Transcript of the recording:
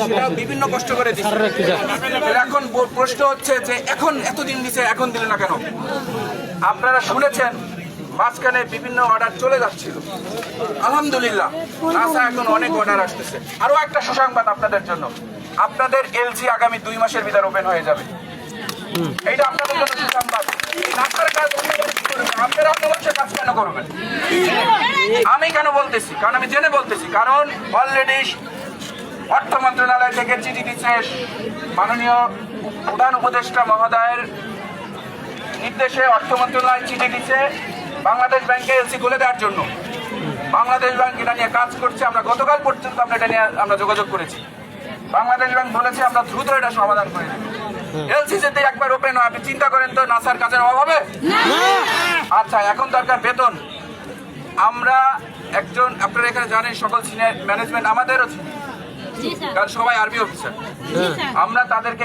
সেটা বিভিন্ন কষ্ট করে দিচ্ছে। এখন প্রশ্ন হচ্ছে যে এখন এতদিন দিছে এখন দিলে না কেন? আপনারা শুনেছেন মাঝখানে বিভিন্ন অর্ডার চলে যাচ্ছিল। আলহামদুলিল্লাহ নাসা এখন অনেক অর্ডার আসতেছে। আরও একটা সুসংবাদ আপনাদের জন্য। আপনাদের এলজি আগামী দুই মাসের ভিতর ওপেন হয়ে যাবে। এইটা আপনাদের জন্য সুসংবাদ। নাসার কাজ অন্যরা আপনারা অন্য কাজ কেন করবেন? আমি কেন বলতেছি? কারণ আমি জেনে বলতেছি। কারণ অলরেডি অর্থ মন্ত্রণালয় থেকে চিঠি দিচ্ছে মাননীয় প্রধান উপদেষ্টা মহোদয়ের নির্দেশে অর্থ মন্ত্রণালয় চিঠি দিচ্ছে বাংলাদেশ ব্যাংকে এলসি খুলে দেওয়ার জন্য। বাংলাদেশ ব্যাংক এটা নিয়ে কাজ করছে আমরা গতকাল পর্যন্ত আমরা এটা নিয়ে আমরা যোগাযোগ করেছি। বাংলাদেশ ব্যাংক বলেছে আমরা দ্রুত এটা সমাধান করে এলসি যদি একবার ওপেন হয় আপনি চিন্তা করেন তো নাসার কাজের অভাব হবে? আচ্ছা এখন দরকার বেতন। আমরা একজন আপনারা এখানে জানেন সকল সিনিয়র ম্যানেজমেন্ট আমাদেরও ছিল কারণ সবাই আর্মি অফিসার। আমরা তাদেরকে